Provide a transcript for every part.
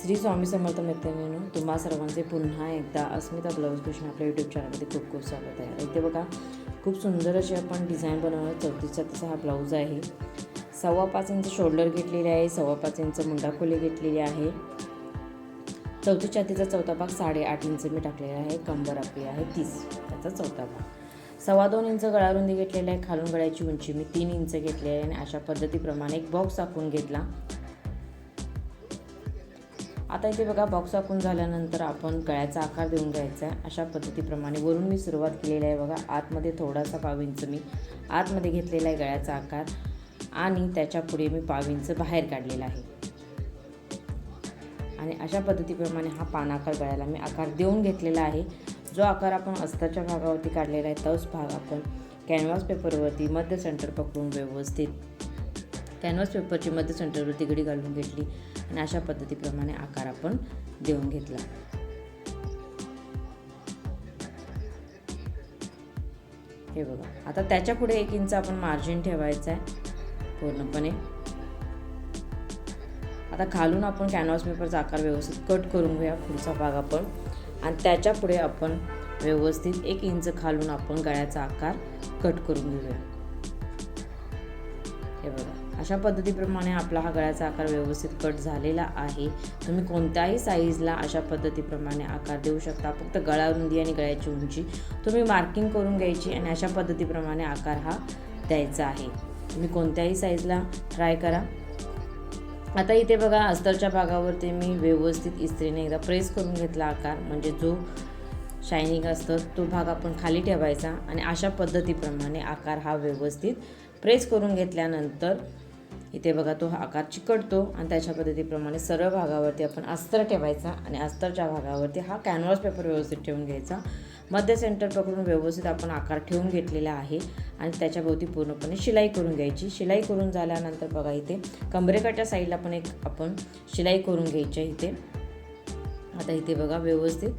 श्री स्वामी समर्थ मैत्रिणींनो तुम्हा सर्वांचे पुन्हा एकदा अस्मिता ब्लाऊज कृष्ण आपल्या यूट्यूब चॅनलमध्ये खूप खूप स्वागत आहे. इथे बघा खूप सुंदर अशी आपण डिझाईन बनवणार. चौतीसचा तसा हा ब्लाऊज आहे. सव्वा पाच इंच शोल्डर घेतलेले आहे सव्वा पाच इंच मुंडा खोली घेतलेली आहे. चौथी छातीचा चौथा भाग साडेआठ इंच मी टाकलेला आहे. कंबर आपली आहे तीस त्याचा चौथा भाग. सव्वा दोन इंच गळारुंदी घेतलेला आहे. खालून गळ्याची उंची मी तीन इंच घेतली आहे. आणि अशा पद्धतीप्रमाणे एक बॉक्स आखून घेतला. आता इथे बघा बॉक्स आखून झाल्यानंतर आपण गळ्याचा आकार देऊन घ्यायचा आहे. अशा पद्धतीप्रमाणे वरून मी सुरुवात केलेली आहे बघा. आतमध्ये थोडासा पाव इंच मी आतमध्ये घेतलेला आहे गळ्याचा आकार आणि त्याच्या पुढे मी पाव इंच बाहेर काढलेला आहे. आणि अशा पद्धतीप्रमाणे हा पान आकार गळ्याला मी आकार देऊन घेतलेला आहे. जो आकार आपण अस्ताच्या भागावरती काढलेला आहे तोच भाग आपण कॅनव्हास पेपरवरती मध्य सेंटर पकडून व्यवस्थित कॅनव्हास पेपरची मध्य सेंटरवरती घडी घालून घेतली आणि अशा पद्धतीप्रमाणे आकार आपण देऊन घेतला. हे बघा आता त्याच्या पुढे एक इंच आपण मार्जिन ठेवायचं आहे पूर्णपणे. आता खालून आपण कॅनव्हास पेपरचा आकार व्यवस्थित कट करून घेऊया पुढचा भाग आपण. आणि त्याच्या पुढे आपण व्यवस्थित एक इंच खालून आपण गळ्याचा आकार कट करून घेऊया. हे बघा. अशा पद्धतीप्रमाणे आपला हा गळ्याचा आकार व्यवस्थित कट झालेला आहे. तुम्ही कोणत्याही साईजला अशा पद्धतीप्रमाणे आकार देऊ शकता. फक्त गळा रुंदी आणि गळ्याची उंची तुम्ही मार्किंग करून घ्यायची आणि अशा पद्धतीप्रमाणे आकार हा द्यायचा आहे. तुम्ही कोणत्याही साईजला ट्राय करा. आता इथे बघा अस्तरच्या भागावरती मी व्यवस्थित इस्त्रीने एकदा प्रेस करून घेतला आकार. म्हणजे जो शायनिंग असतं तो भाग आपण खाली ठेवायचा आणि अशा पद्धतीप्रमाणे आकार हा व्यवस्थित प्रेस करून घेतल्यानंतर इथे बघा तो हा आकार चिकटतो आणि त्याच्या पद्धतीप्रमाणे सरळ भागावरती आपण अस्तर ठेवायचा आणि अस्तरच्या भागावरती हा कॅनव्हास पेपर व्यवस्थित ठेवून घ्यायचा. मध्य सेंटर पकडून व्यवस्थित आपण आकार ठेवून घेतलेला आहे आणि त्याच्याभोवती पूर्णपणे शिलाई करून घ्यायची. शिलाई करून झाल्यानंतर बघा इथे कमरेकाच्या साईडला पण एक आपण शिलाई करून घ्यायची आहे इथे. आता इथे बघा व्यवस्थित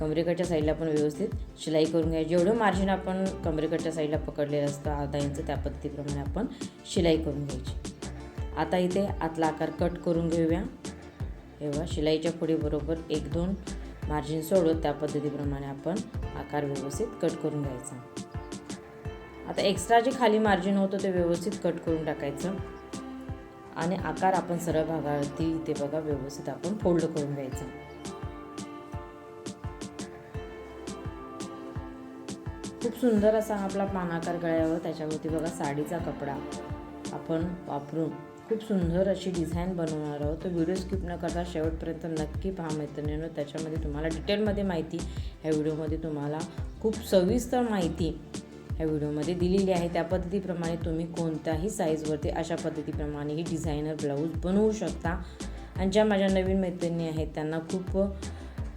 कमरेकडच्या साईडला पण व्यवस्थित. शिलाई करून घ्यायची. जेवढं मार्जिन आपण कमरेकडच्या साईडला पकडलेलं असतं आता इंच त्या पद्धतीप्रमाणे आपण शिलाई करून घ्यायची. आता इथे आतला आकार कट करून घेऊया. तेव्हा शिलाईच्या पुढे बरोबर एक दोन मार्जिन सोडत त्या पद्धतीप्रमाणे आपण आकार व्यवस्थित कट करून घ्यायचा. आता एक्स्ट्रा जे खाली मार्जिन होतं ते व्यवस्थित कट करून टाकायचं. आणि आकार आपण सरळ भागावरती इथे बघा व्यवस्थित आपण फोल्ड करून घ्यायचं. खूप सुंदर असा हा आपला पानाकार गळ्यावर त्याच्यावरती बघा साडीचा कपडा आपण वापरून खूप सुंदर अशी डिझाईन बनवणार आहोत. तो व्हिडिओ स्किप न करता शेवटपर्यंत नक्की पहा मैत्रिणीनं त्याच्यामध्ये तुम्हाला डिटेलमध्ये माहिती ह्या व्हिडिओमध्ये तुम्हाला खूप सविस्तर माहिती ह्या व्हिडिओमध्ये दिलेली आहे. त्या पद्धतीप्रमाणे तुम्ही कोणत्याही साईजवरती अशा पद्धतीप्रमाणे ही डिझायनर ब्लाऊज बनवू शकता. आणि ज्या माझ्या नवीन मैत्रिणी आहेत त्यांना खूप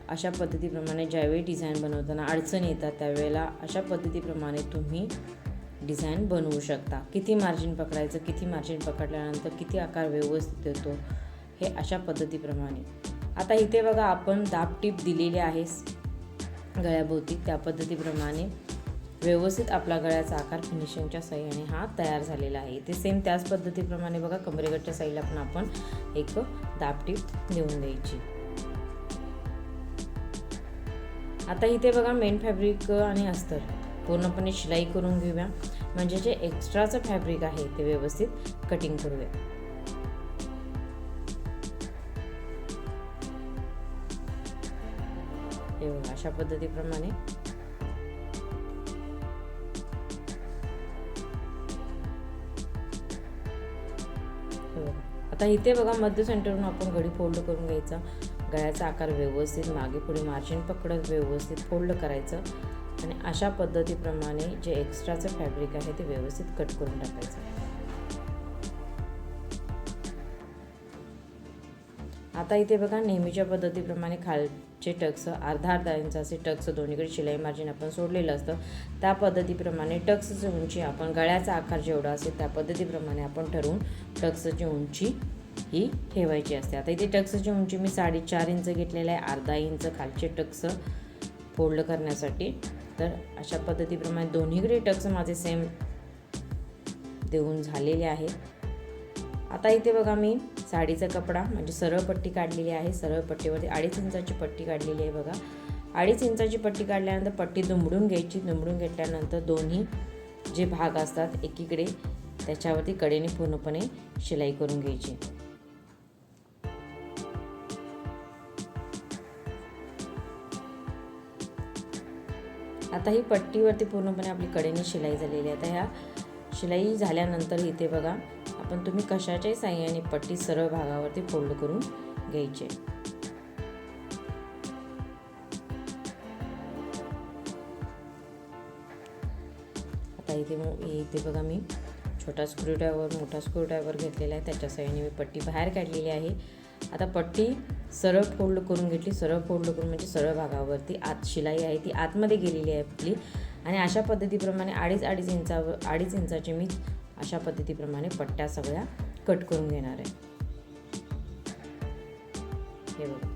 अशा पद्धतीप्रमाणे ज्यावेळी डिझाईन बनवताना अडचण येतात त्यावेळेला अशा पद्धतीप्रमाणे तुम्ही डिझाईन बनवू शकता. किती मार्जिन पकडायचं किती मार्जिन पकडल्यानंतर किती आकार व्यवस्थित येतो हे अशा पद्धतीप्रमाणे. आता इथे बघा आपण दाब टीप दिलेली आहे गळ्याभोवती. त्या पद्धतीप्रमाणे व्यवस्थित आपला गळ्याचा आकार फिनिशिंगच्या सहाय्याने हा तयार झालेला आहे. ते सेम त्याच पद्धतीप्रमाणे बघा कमरेगडच्या साईडला पण आपण एक दाबटीप देऊन द्यायची. आता इथे बघा मेन फॅब्रिक आणि अस्तर. पूर्णपणे शिलाई करून घेऊया. म्हणजे जे एक्स्ट्राचं फॅब्रिक आहे ते व्यवस्थित कटिंग करूया अशा पद्धतीप्रमाणे. आता इथे बघा मध्य सेंटरवरून आपण घडी फोल्ड करून घ्यायचा. गळ्याचा आकार व्यवस्थित मागे पुढे मार्जिन पकडत व्यवस्थित फोल्ड करायचं आणि अशा पद्धतीप्रमाणे जे एक्स्ट्राचं फॅब्रिक आहे ते व्यवस्थित कट करून टाकायचं. आता इथे बघा नेहमीच्या पद्धतीप्रमाणे खालचे टक्स अर्धा अर्धा असे टक्स दोन्हीकडे शिलाई मार्जिन आपण सोडलेलं असतं. त्या पद्धतीप्रमाणे टक्सची उंची आपण गळ्याचा आकार जेवढा असेल त्या पद्धतीप्रमाणे आपण ठरवून टक्सची उंची ही ठेवायची असते. आता इथे टक्सची उंची म्हणजे मी साडेचार इंच घेतलेलं आहे अर्धा इंच खालचे टक्स फोल्ड करण्यासाठी. तर अशा पद्धतीप्रमाणे दोन्हीकडे टक्स माझे सेम देऊन झालेले आहेत. आता इथे बघा मी साडीचा कपडा म्हणजे सरळ पट्टी काढलेली आहे सरळ पट्टीवरती अडीच इंचाची पट्टी काढलेली आहे बघा. अडीच इंचाची पट्टी काढल्यानंतर पट्टी दुमडून घ्यायची. दुमडून घेतल्यानंतर दोन्ही जे भाग असतात एकीकडे त्याच्यावरती कडेने पूर्णपणे शिलाई करून घ्यायची. आता ही पट्टीवरती पूर्णपणे आपली कडेने शिलाई झालेली आहे. आता ह्या शिलाई झाल्यानंतर इथे बघा आपण तुम्ही कशाच्याही साह्याने पट्टी सरळ भागावरती फोल्ड करून घ्यायचे आता इथे मग इथे बघा मी छोटा स्क्रूड्रायव्हर मोठा स्क्रूड्रायव्हर घेतलेला आहे. त्याच्या साह्याने मी पट्टी बाहेर काढलेली आहे. आता पट्टी सरळ फोल्ड करून घेतली. सरळ फोल्ड करून म्हणजे सरळ भागावरती. आत शिलाई आहे ती आतमध्ये गेलेली आहे आपली. आणि अशा पद्धतीप्रमाणे अडीच अडीच इंचावर अडीच इंचाची मी अशा पद्धतीप्रमाणे पट्ट्या सगळ्या कट करून घेणार आहे. हे बघा.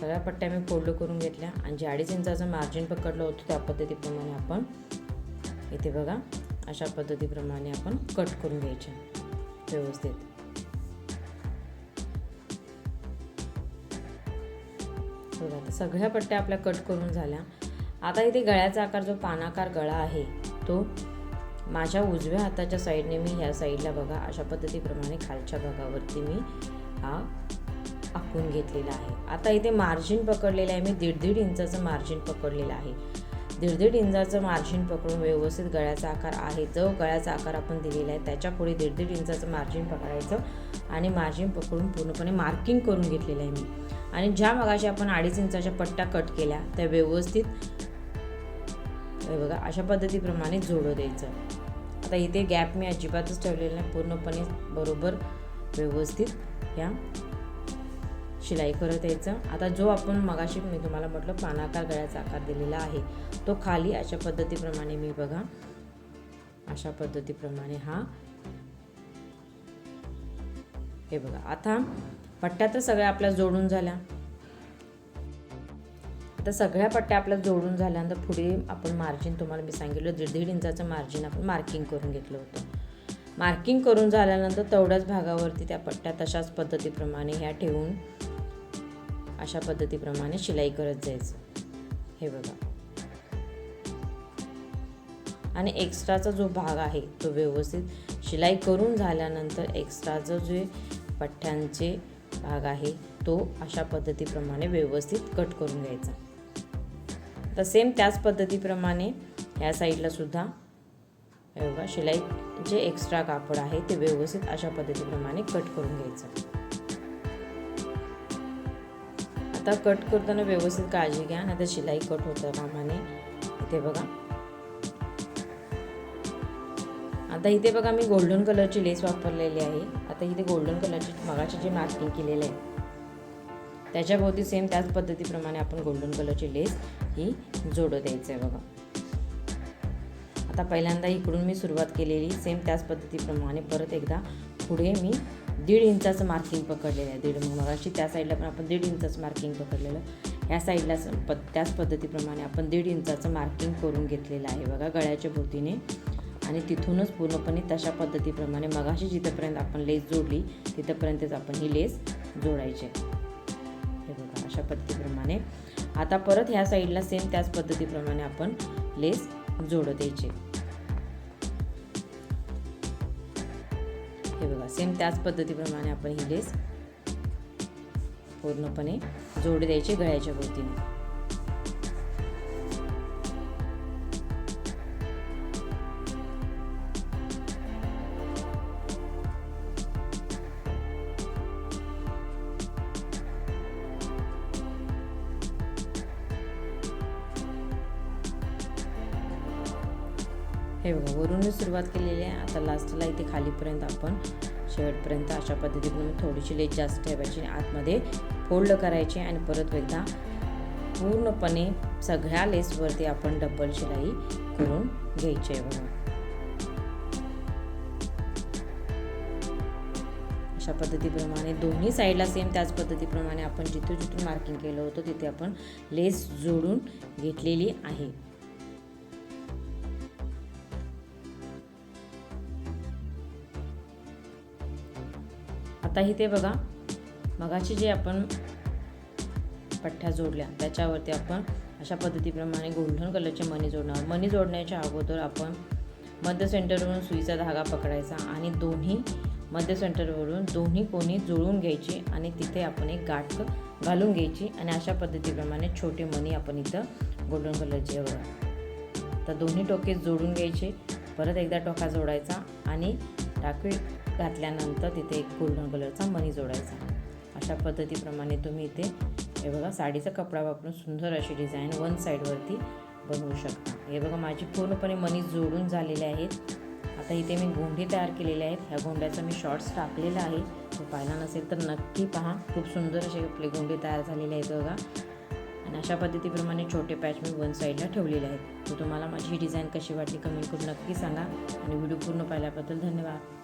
सगळ्या पट्ट्या मी फोल्ड करून घेतल्या. आणि जे अडीच इंचाचं मार्जिन पकडलं होतं त्या पद्धतीप्रमाणे आपण इथे बघा. अशा पद्धतीप्रमाणे आपण कट करून घ्यायचे. व्यवस्थित. बघा आता सगळ्या पट्ट्या आपल्या कट करून झाल्या. आता इथे गळ्याचा आकार जो पानाकार गळा आहे तो माझ्या उजव्या हाताच्या साईडने मी ह्या साईडला बघा अशा पद्धतीप्रमाणे खालच्या भागावरती मी हा आखून घेतलेला आहे. आता इथे मार्जिन पकडलेलं आहे. मी दीड दीड इंचाचं मार्जिन पकडलेलं आहे. दीड दीड इंचाचं मार्जिन पकडून व्यवस्थित गळ्याचा आकार आहे. जो गळ्याचा आकार आपण दिलेला आहे त्याच्या पुढे दीड दीड इंचाचं मार्जिन पकडायचं आणि मार्जिन पकडून पूर्णपणे मार्किंग करून घेतलेलं आहे मी. आणि ज्या मगाशी आपण अडीच इंचाच्या पट्ट्या कट केल्या त्या व्यवस्थित हे बघा अशा पद्धतीप्रमाणे जोडं द्यायचं. आता इथे गॅप मी अजिबातच ठेवलेला नाही पूर्णपणे बरोबर व्यवस्थित ह्या शिलाई करत यायचं. आता जो आपण मगाशी मी तुम्हाला म्हटलं पानाकार गळ्याचा आकार दिलेला आहे तो खाली अशा पद्धतीप्रमाणे मी बघा अशा पद्धतीप्रमाणे हा हे बघा आता पट्ट्या तर सगळ्या आपल्या जोडून झाल्या. आता सगळ्या पट्ट्या आपल्या जोडून झाल्यानंतर पुढे आपण मार्जिन तुम्हाला मी सांगितलं दीड दीड इंचाचं मार्जिन आपण मार्किंग करून घेतलं होतं. मार्किंग करून झाल्यानंतर तेवढ्याच भागावरती त्या पट्ट्या तशाच पद्धतीप्रमाणे ह्या ठेवून अशा पद्धतीप्रमाणे शिलाई करत जायचं. हे बघा. आणि एक्स्ट्राचा जो भाग आहे तो व्यवस्थित शिलाई करून झाल्यानंतर एक्स्ट्राचं जे पठ्ठ्यांचे भाग आहे तो अशा पद्धतीप्रमाणे व्यवस्थित कट करून घ्यायचा. तर सेम त्याच पद्धतीप्रमाणे ह्या साईडला सुद्धा बघा शिलाई जे एक्स्ट्रा कापड आहे ते व्यवस्थित अशा पद्धतीप्रमाणे कट करून घ्यायचं. आता कट करताना व्यवस्थित काळजी घ्या नाही तर शिलाई कट होतं कामाने इथे बघा आता इथे बघा मी गोल्डन कलरची लेस वापरलेली आहे. आता इथे गोल्डन कलरची मगाची जे मार्किंग केलेलं आहे त्याच्याभोवती सेम त्याच पद्धतीप्रमाणे आपण गोल्डन कलरची लेस ही जोडं द्यायचं आहे बघा. आता पहिल्यांदा इकडून मी सुरुवात केलेली सेम त्याच पद्धतीप्रमाणे परत एकदा पुढे मी दीड इंचाचं मार्किंग पकडलेलं आहे. दीड मगाशी त्या साईडला पण आपण दीड इंचाचं मार्किंग पकडलेलं. ह्या साईडला प त्याच पद्धतीप्रमाणे आपण दीड इंचाचं मार्किंग करून घेतलेलं आहे बघा गळ्याच्या भोवतीने. आणि तिथूनच पूर्णपणे तशा पद्धतीप्रमाणे मगाशी जिथंपर्यंत आपण लेस जोडली तिथंपर्यंतच आपण ही लेस जोडायची. हे बघा अशा पद्धतीप्रमाणे. आता परत ह्या साईडला सेम त्याच पद्धतीप्रमाणे आपण लेस जोडत द्यायचे. हे बघा सेम त्याच पद्धतीप्रमाणे आपण ही लेस पूर्णपणे जोड द्यायची गळ्याच्या भोवतीने हे बघा वरूनच सुरुवात केलेली आहे. आता लास्टला इथे खालीपर्यंत आपण शेवटपर्यंत अशा पद्धतीने थोडीशी लेस जास्त ठेवायची आतमध्ये फोल्ड करायची आणि परत एकदा पूर्णपणे सगळ्या लेसवरती आपण डबल शिलाई करून घ्यायची आहे बघा. अशा पद्धतीप्रमाणे दोन्ही साईडला सेम त्याच पद्धतीप्रमाणे आपण जिथून जिथून मार्किंग केलं होतं तिथे आपण लेस जोडून घेतलेली आहे. आता ते इथे बघा. मगाची जे आपण पठ्ठ्या जोडल्या त्याच्यावरती आपण अशा पद्धतीप्रमाणे गोल्डन कलरचे मणी जोडणार. मणी जोडण्याच्या अगोदर आपण मध्य सेंटरवरून सुईचा धागा पकडायचा आणि दोन्ही मध्य सेंटरवरून दोन्ही कोणी जुळून घ्यायची आणि तिथे आपण एक गाठ घालून घ्यायची आणि अशा पद्धतीप्रमाणे छोटे मणी आपण इथं गोल्डन कलरचे बघा. तर दोन्ही टोके जोडून घ्यायचे. परत एकदा टोका जोडायचा आणि टाकी घातल्यानंतर तिथे एक गोल्डन कलरचा मणी जोडायचा. अशा पद्धतीप्रमाणे तुम्ही इथे हे बघा साडीचा कपडा वापरून सुंदर अशी डिझाईन वन साईडवरती बनवू शकता. हे बघा माझी पूर्णपणे मनी जोडून झालेले आहेत. आता इथे मी गोंडे तयार केलेले आहेत. ह्या गोंड्याचा मी शॉर्ट्स टाकलेला आहे. तो पाहिला नसेल तर नक्की पहा. खूप सुंदर असे आपले गोंडे तयार झालेले आहेत बघा. आणि अशा पद्धतीप्रमाणे छोटे पॅच मी वन साईडला ठेवलेले आहेत. तर तुम्हाला माझी ही डिझाईन कशी वाटली कमेंट करून नक्की सांगा. आणि व्हिडिओ पूर्ण पाहिल्याबद्दल धन्यवाद.